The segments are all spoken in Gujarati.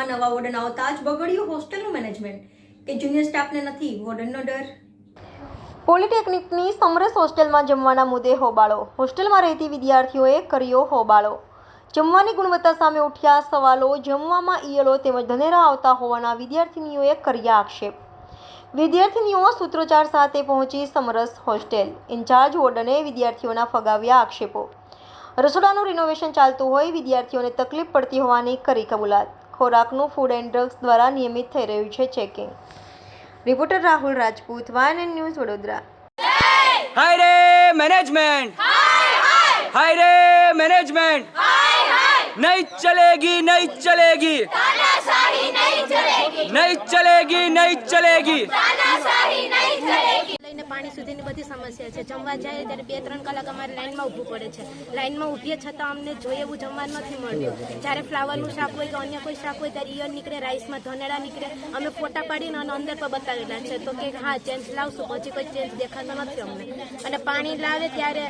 હોસ્ટેલમાં નવા વોર્ડન આવતા જ બગડ્યું હોસ્ટેલનું મેનેજમેન્ટ. કે જુનિયર સ્ટાફને નથી, વોર્ડનનો ડર. પોલિટેકનિકની સમરસ હોસ્ટેલમાં જમવાના મુદ્દે હોબાળો. હોસ્ટેલમાં રહેતી વિદ્યાર્થીઓએ કર્યો હોબાળો. જમવાની ગુણવત્તા સામે ઉઠ્યા સવાલો, જમવામાં ઈયળો તેમજ ધનેરા આવતા હોવાના વિદ્યાર્થિનીઓએ કર્યા આક્ષેપ. વિદ્યાર્થિનીઓ સૂત્રોચ્ચાર સાથે પહોંચી સમરસ હોસ્ટેલ. ઇન્ચાર્જ વોર્ડને વિદ્યાર્થીઓના ફગાવ્યા આક્ષેપો. રસોડાનું રિનોવેશન ચાલતું હોય, વિદ્યાર્થીઓને તકલીફ પડતી હોવાની કરી કબૂલાત. ખોરાકનું ફૂડ એન્ડ ડ્રગ્સ દ્વારા નિયમિત થઈ રહ્યું છે ચેકિંગ રિપોર્ટર રાહુલ રાજપૂત વાયન એન્ડ ન્યૂઝ વડોદરા. હાય રે મેનેજમેન્ટ હાય રે મેનેજમેન્ટ નહીં ચલેગી નહીં ચલેગી નહીં ચલેગી નહીં ચલેગી પાણી સુધીની બધી સમસ્યા છે. જમવા જાય ત્યારે બે, ત્રણ કલાક અમારે લાઈનમાં ઊભું પડે છે. લાઈનમાં ઊભીએ છતાં અમને જોઈએ એવું જમવાનું નથી મળ્યું. જ્યારે ફ્લાવરનું શાક હોય કે અન્ય કોઈ શાક હોય ત્યારે ઈયર નીકળે, રાઈસમાં ધનેડા નીકળે. અમે ફોટા પાડીને અને અંદર પર બતાવેલા છે. તો કે હા ચેન્જ લાવશું. પછી કોઈ ચેન્જ દેખાતો નથી અમને. અને પાણી લાવે ત્યારે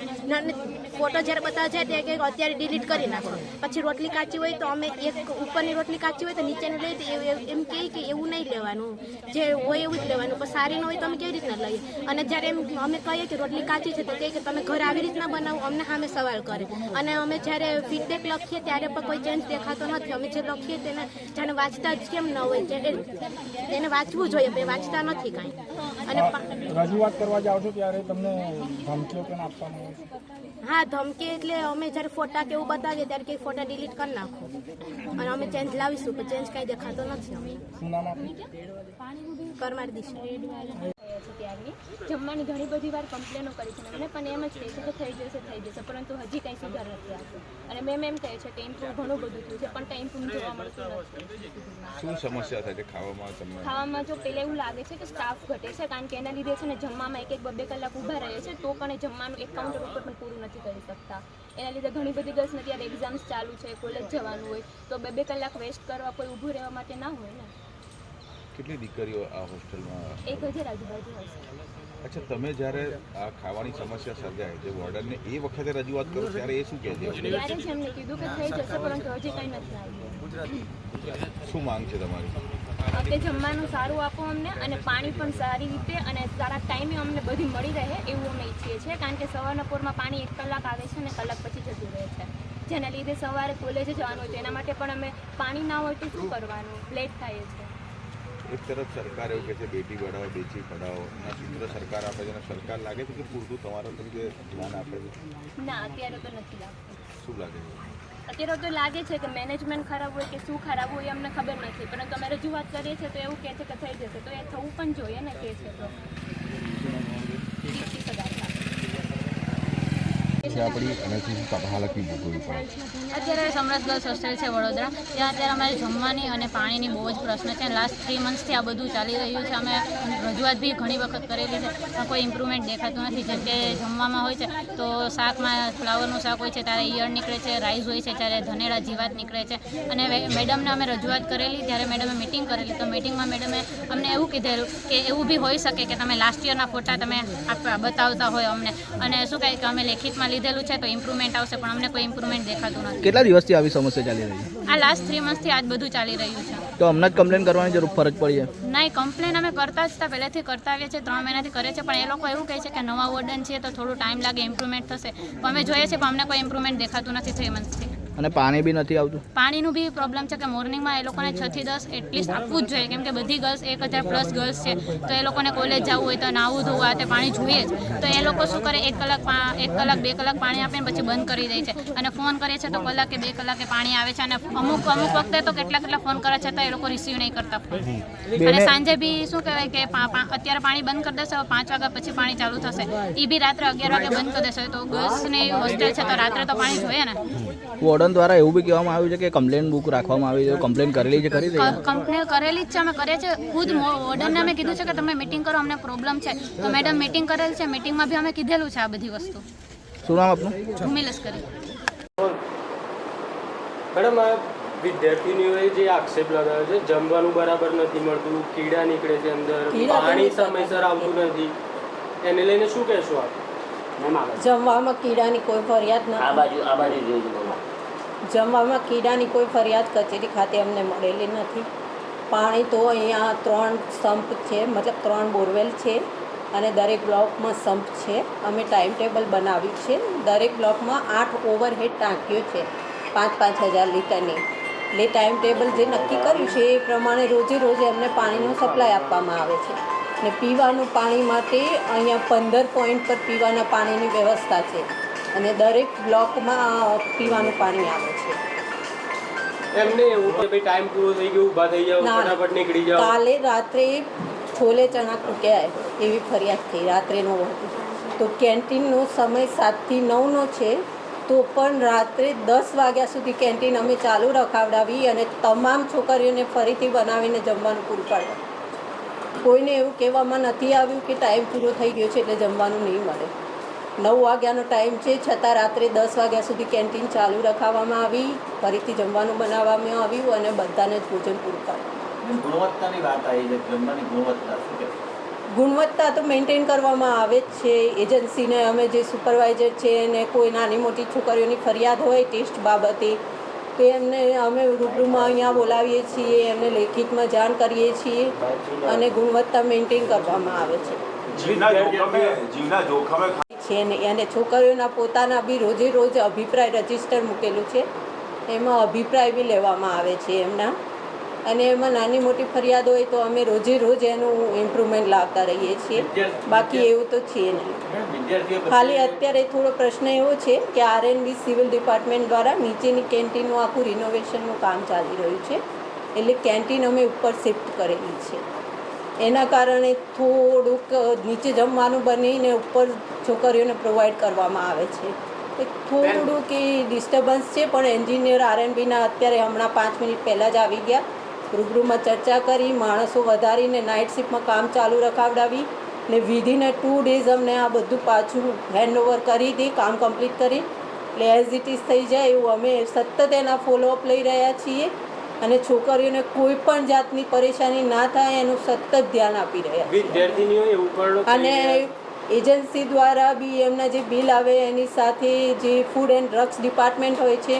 ફોટો જ્યારે બતાવે છે ત્યારે કે અત્યારે ડિલીટ કરી નાખો. પછી રોટલી કાચી હોય તો અમે એક ઉપરની રોટલી કાચી હોય તો નીચેની લઈ એમ કહે કે એવું નહીં લેવાનું. જે હોય એવું જ લેવાનું. પણ સારી ન હોય તો અમે કેવી રીતના લઈએ? અને જ્યારે એમ અમે કહીએ કે રોટલી કાચી છે તો કહે કે તમે ઘર આવી રીતના બનાવો અમને સામે સવાલ કરે. અને અમે જ્યારે ફીડબેક લખીએ ત્યારે પણ કોઈ ચેન્જ દેખાતો નથી. અમે જે લખીએ તેને જાણે વાંચતા જ કેમ ન હોય? તેને વાંચવું જોઈએ પણ વાંચતા નથી કાંઈ. અને રજૂઆત કરવા જાઓ છો ત્યારે તમને ધમકીઓ પણ આપવામાં હા ધમકી એટલે અમે જ્યારે ફોટા કે એવું બતાવીએ ત્યારે કંઈ ફોટા ડિલીટ કરી નાખો. અને અમે ચેન્જ લાવીશું પણ ચેન્જ કાંઈ દેખાતો નથી અમને. કરમાર દિશા. જમવાની ઘણી બધી વાર કમ્પ્લેનો કરી છે મને પણ એમ જ કહે છે કે થઈ જશે થઈ જશે પરંતુ હજી કંઈ સુધાર નથી આવતો. અને મેમ એમ કહે છે કે ઇમ્પ્રૂવ ઘણું બધું થયું છે પણ કંઈ ઇમ્પ્રૂવ જોવા મળતું નથી. શું સમસ્યા થાય છે ખાવામાં તમને ખાવામાં જો પહેલાં એવું લાગે છે કે સ્ટાફ ઘટે છે કારણ કે એના લીધે છે ને જમવામાં એક એક બે કલાક ઊભા રહે છે તો પણ જમવાનું એક કાઉન્ટર ઉપર પણ પૂરું નથી કરી શકતા. એના લીધે ઘણી બધી ગર્લ્સને ત્યારે એક્ઝામ્સ ચાલુ છે કોલેજ જવાનું હોય તો બે બે કલાક વેસ્ટ કરવા કોઈ ઊભું રહેવા માટે ના હોય ને. કેટલી દીકરીઓ આ હોસ્ટેલમાં એક હજાર આજુબાજુ હશે અચ્છા તમે જ્યારે આ ખાવાની સમસ્યા સર્જાય જે વોર્ડનને એ વખતે રજૂઆત કરો ત્યારે એ શું કહે છે? ત્યારે કીધું કે થઈ જશે પરંતુ હજી કંઈ નથી આવ્યું. શું માંગ છે તમારી? કે જમવાનું સારું આપો અમને અને પાણી પણ સારી રીતે અને સારા ટાઈમે અમને બધી મળી રહે એવું અમે ઈચ્છીએ છીએ કારણ કે સવારના પોરમાં પાણી એક કલાક આવે છે અને કલાક પછી જતું રહે છે. જેના લીધે સવારે કોલેજે જવાનું હોય છે એના માટે પણ અમે પાણી ના હોય તો શું કરવાનું? લેટ થાય છે એક તરફ સરકાર એવું કહે છે બેટી બઢાઓ બેટી પઢાઓ એના સૂત્ર સરકાર આપે છે અને સરકાર લાગે છે કે પૂરતું તમારા તરીકે ધ્યાન આપે છે. ના અત્યારે તો નથી લાગતું. શું લાગે છે? અત્યારે તો લાગે છે કે મેનેજમેન્ટ ખરાબ હોય કે શું ખરાબ હોય અમને ખબર નથી પરંતુ અમે રજૂઆત કરીએ છીએ તો એવું કહે છે કે થઈ જશે તો એ થવું પણ જોઈએ ને કે છે તો. આપણી, અને શું હાલતની ભોગવવી અત્યારે સમરસ ગર્લ્સ હોસ્ટેલ છે વડોદરા. ત્યાં અત્યારે અમારે જમવાની અને પાણીની બહુ જ પ્રશ્ન છે. લાસ્ટ થ્રી મંથ્સથી આ બધું ચાલી રહ્યું છે. અમે રજૂઆત બી ઘણી વખત કરેલી છે. પણ કોઈ ઇમ્પ્રુવમેન્ટ દેખાતું નથી. જેમ કે જમવામાં હોય છે, તો શાકમાં ફ્લાવરનું શાક હોય છે, ત્યારે ઈયળ નીકળે છે રાઈસ હોય છે, ત્યારે ધનેડા જીવાત નીકળે છે. અને મેડમને અમે રજૂઆત કરેલી, ત્યારે મેડમે મિટિંગ કરેલી. તો મિટિંગમાં મેડમે અમને એવું કીધેલું કે એવું બી હોઈ શકે કે તમે લાસ્ટ યરના ફોટા તમે બતાવતા હોય અમને. અને શું કહે કે અમે લેખિતમાં લીધેલું છે તો ઇમ્પ્રુવમેન્ટ આવશે પણ અમને કોઈ ઇમ્પ્રુવમેન્ટ દેખાતું નથી. કેટલા દિવસથી આવી સમસ્યા ચાલી રહી છે? આ લાસ્ટ થ્રી મંથથી આજ બધું ચાલી રહ્યું છે. તો હમણાં જ કમ્પ્લેન કરવાની જરૂર ફરજ પડી છે? નહીં કમ્પ્લેન અમે કરતા જ હતા પહેલેથી કરતા આવીએ છીએ ત્રણ મહિનાથી કરે છે પણ એ લોકો એવું કહે છે કે નવા વોર્ડન છે તો થોડું ટાઈમ લાગે ઇમ્પ્રુવમેન્ટ થશે. પણ અમે જોઈએ છીએ પણ અમને કોઈ ઇમ્પ્રુવમેન્ટ દેખાતું નથી થ્રી મંથથી અને પાણી બી નથી આવતું? પાણીનું બી પ્રોબ્લેમ છે કે મોર્નિંગમાં એ લોકોને છ થી દસ એટલીસ્ટ આપવું જ જોઈએ. કેમ કે બધી ગર્લ્સ એક હજાર પ્લસ ગર્લ્સ છે. તો એ લોકોને કોલેજ જવું હોય તો નાવું ધોવું આ તે પાણી જોઈએ જ. તો એ લોકો શું કરે? એક કલાક એક કલાક બે કલાક પાણી આપે ને પછી બંધ કરી દે છે. અને ફોન કરીએ છીએ તો કલાકે બે કલાકે પાણી આવે છે. અને અમુક અમુક વખતે તો કેટલા કેટલા ફોન કરે છે તો એ લોકો રિસીવ નહીં કરતા અને સાંજે બી શું કહેવાય કે અત્યારે પાણી બંધ કરી દેશે પાંચ વાગ્યા પછી પાણી ચાલુ થશે. એ બી રાત્રે અગિયાર વાગે બંધ કરી દેશે. તો ગર્લ્સની હોસ્ટેલ છે તો રાત્રે તો પાણી જોઈએ ને. વોર્ડન દ્વારા એવું બી કહેવામાં આવ્યું છે કે કમ્પ્લેન બુક રાખવામાં આવી છે કમ્પ્લેન કરેલી છે કરી કમ્પ્લેન કરેલી જ છે અમે કરીએ છીએ. ખુદ ઓર્ડરને અમે કીધું છે કે તમે મિટિંગ કરો અમને પ્રોબ્લેમ છે. તો મેડમ મિટિંગ કરેલ છે મિટિંગમાં બી અમે કીધેલું છે આ બધી વસ્તુ. શું નામ આપનું? ભૂમિ લશ્કરી. મેડમ આ વિદ્યાર્થીનીઓએ જે આક્ષેપ લગાવ્યો છે જમવાનું બરાબર નથી મળતું કીડા નીકળે છે અંદર પાણી સમયસર આવતું નથી. એને લઈને શું કહેશો આપ? જમવામાં કીડાની કોઈ ફરિયાદ આ નથી બાજુ આ બાજુ જોઈ જમવામાં કીડાની કોઈ ફરિયાદ કચેરી ખાતે અમને મળેલી નથી. પાણી તો અહીંયા ત્રણ સંપ છે, મતલબ ત્રણ બોરવેલ છે અને દરેક બ્લોકમાં સંપ છે. અમે ટાઈમ ટેબલ બનાવ્યું છે. દરેક બ્લોકમાં આઠ ઓવરહેડ ટાંકીઓ છે, પાંચ પાંચ હજાર લીટરની. એટલે ટાઈમ ટેબલ જે નક્કી કર્યું છે એ પ્રમાણે રોજે રોજે અમને પાણીનો સપ્લાય આપવામાં આવે છે. ને પીવાનું પાણી માટે અહીંયા પંદર પોઈન્ટ પર પીવાના પાણીની વ્યવસ્થા છે. અને દરેક બ્લોકમાં પીવાનું પાણી આવે છે. એમને એવું કે ભાઈ ટાઈમ પૂરો થઈ ગયો ઊભા થઈ જાવ ફટાફટ નીકળી જાવ કાલે રાત્રે છોલે ચણા કૂટ્યા એવી ફરિયાદ થઈ રાત્રેનો તો કેન્ટીનનો સમય સાતથી નવનો છે તો પણ રાત્રે દસ વાગ્યા સુધી કેન્ટીન અમે ચાલુ રખાવડાવી અને તમામ છોકરીઓને ફરીથી બનાવીને જમવાનું પૂરું પાડ્યું. કોઈને એવું કહેવામાં નથી આવ્યું કે ટાઈમ પૂરો થઈ ગયો છે એટલે જમવાનું નહીં મળે. નવ વાગ્યાનો ટાઈમ છે. છતાં રાત્રે દસ વાગ્યા સુધી કેન્ટીન ચાલુ રખાવવામાં આવી. ફરીથી જમવાનું બનાવવામાં આવ્યું અને બધાને જ ભોજન પૂરું પાડ્યું ગુણવત્તાની વાત આવી છે જમવાની ગુણવત્તા ગુણવત્તા તો મેન્ટેન કરવામાં આવે જ છે. એજન્સીને અમે જે સુપરવાઇઝર છે એને કોઈ નાની મોટી છોકરીઓની ફરિયાદ હોય ટેસ્ટ બાબતે તો એમને અમે રૂબરૂમાં અહીંયા બોલાવીએ છીએ એમને લેખિતમાં જાણ કરીએ છીએ અને ગુણવત્તા મેન્ટેન કરવામાં આવે છે. જીવના જોખમે જીવના જોખમે છે ને અને છોકરીઓના પોતાના બી રોજે રોજ અભિપ્રાય રજિસ્ટર મૂકેલું છે. એમાં અભિપ્રાય બી લેવામાં આવે છે એમના. અને એમાં નાની મોટી ફરિયાદ હોય તો અમે રોજે રોજ એનું ઇમ્પ્રુવમેન્ટ લાવતા રહીએ છીએ. બાકી એવું તો છે નહીં. ખાલી અત્યારે થોડો પ્રશ્ન એવો છે કે આરએનબી સિવિલ ડિપાર્ટમેન્ટ દ્વારા નીચેની કેન્ટીનનું આખું રિનોવેશનનું કામ ચાલી રહ્યું છે. એટલે કેન્ટીન અમે ઉપર શિફ્ટ કરેલી છે. એના કારણે થોડુંક નીચે જમવાનું બનીને ઉપર છોકરીઓને પ્રોવાઈડ કરવામાં આવે છે. એ થોડુંક એ ડિસ્ટર્બન્સ છે, પણ એન્જિનિયર આરએનબીના અત્યારે હમણાં પાંચ મિનિટ પહેલાં જ આવી ગયા. રૂબરૂમાં ચર્ચા કરી, માણસો વધારીને નાઇટ શિફ્ટમાં કામ ચાલુ રખાવડાવી ને વિધિને ટુ ડેઝ અમને આ બધું પાછું હેન્ડઓવર કરી દી, કામ કમ્પ્લીટ કરી. એટલે એઝ ઇટ ઇઝ થઈ જાય એવું અમે સતત એના ફોલોઅપ લઈ રહ્યા છીએ. અને છોકરીઓને કોઈ પણ જાતની પરેશાની ના થાય એનું સતત ધ્યાન આપી રહ્યા વિદ્યાર્થીનીઓ એવું પણ અને એજન્સી દ્વારા બી એમના જે બિલ આવે એની સાથે જે ફૂડ એન્ડ ડ્રગ્સ ડિપાર્ટમેન્ટ હોય છે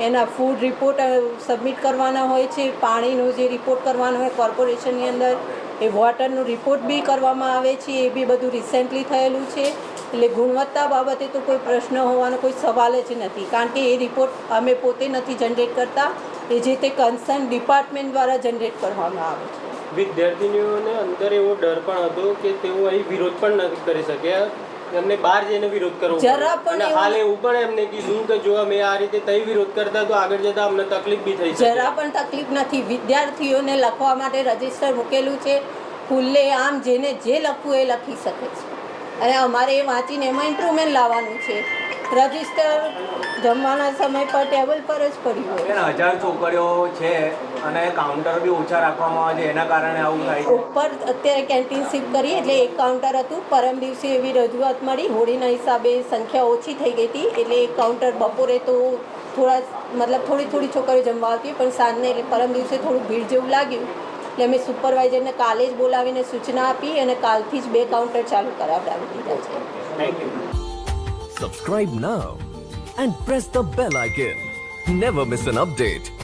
એના ફૂડ રિપોર્ટ સબમિટ કરવાના હોય છે પાણીનો જે રિપોર્ટ કરવાનો હોય કોર્પોરેશનની અંદર એ વોટરનો રિપોર્ટ બી કરવામાં આવે છે એ બી બધું રિસેન્ટલી થયેલું છે. એટલે ગુણવત્તા બાબતે તો કોઈ પ્રશ્ન હોવાનો કોઈ સવાલ જ નથી. કારણ કે એ રિપોર્ટ અમે પોતે નથી જનરેટ કરતા. એ જે તે કન્સર્ન ડિપાર્ટમેન્ટ દ્વારા જનરેટ કરવામાં આવે છે. વિદ્યાર્થીનીઓને અંદર એવો ડર પણ હતો કે તેઓ અહીં વિરોધ પણ નથી કરી શક્યા. એમને બહાર જઈને વિરોધ કરવો જરા પણ હાલ એવું પણ એમને કીધું કે જો અમે આ રીતે તઈ વિરોધ કરતા તો આગળ જતા અમને તકલીફ બી થઈ જરા પણ તકલીફ નથી. વિદ્યાર્થીઓને લખવા માટે રજિસ્ટર મૂકેલું છે. ખુલ્લે આમ જેને જે લખવું એ લખી શકે છે. અને અમારે એ વાંચીને એમાં ઇમ્પ્રુવમેન્ટ લાવવાનું છે. રજિસ્ટર જમવાના સમય પર ટેબલ પર જ પડ્યું હોય. હજાર છોકરીઓ છે અને કાઉન્ટર બી ઓછા રાખવામાં આવે છે એના કારણે આવું થાય ઉપર અત્યારે કેન્ટીન શિફ્ટ કરી એટલે એક કાઉન્ટર હતું. પરમ દિવસે એવી રજૂઆત મળી. હોળીના હિસાબે સંખ્યા ઓછી થઈ ગઈ હતી એટલે એક કાઉન્ટર બપોરે તો થોડા મતલબ થોડી થોડી છોકરીઓ જમવા આવતી પણ સાંજને એટલે પરમ દિવસે થોડું ભીડ જેવું લાગ્યું. એટલે અમે સુપરવાઇઝરને કાલે જ બોલાવીને સૂચના આપી અને કાલથી જ બે કાઉન્ટર ચાલુ કરાવડાવી દીધા છે. Subscribe you and press the bell icon never miss an update.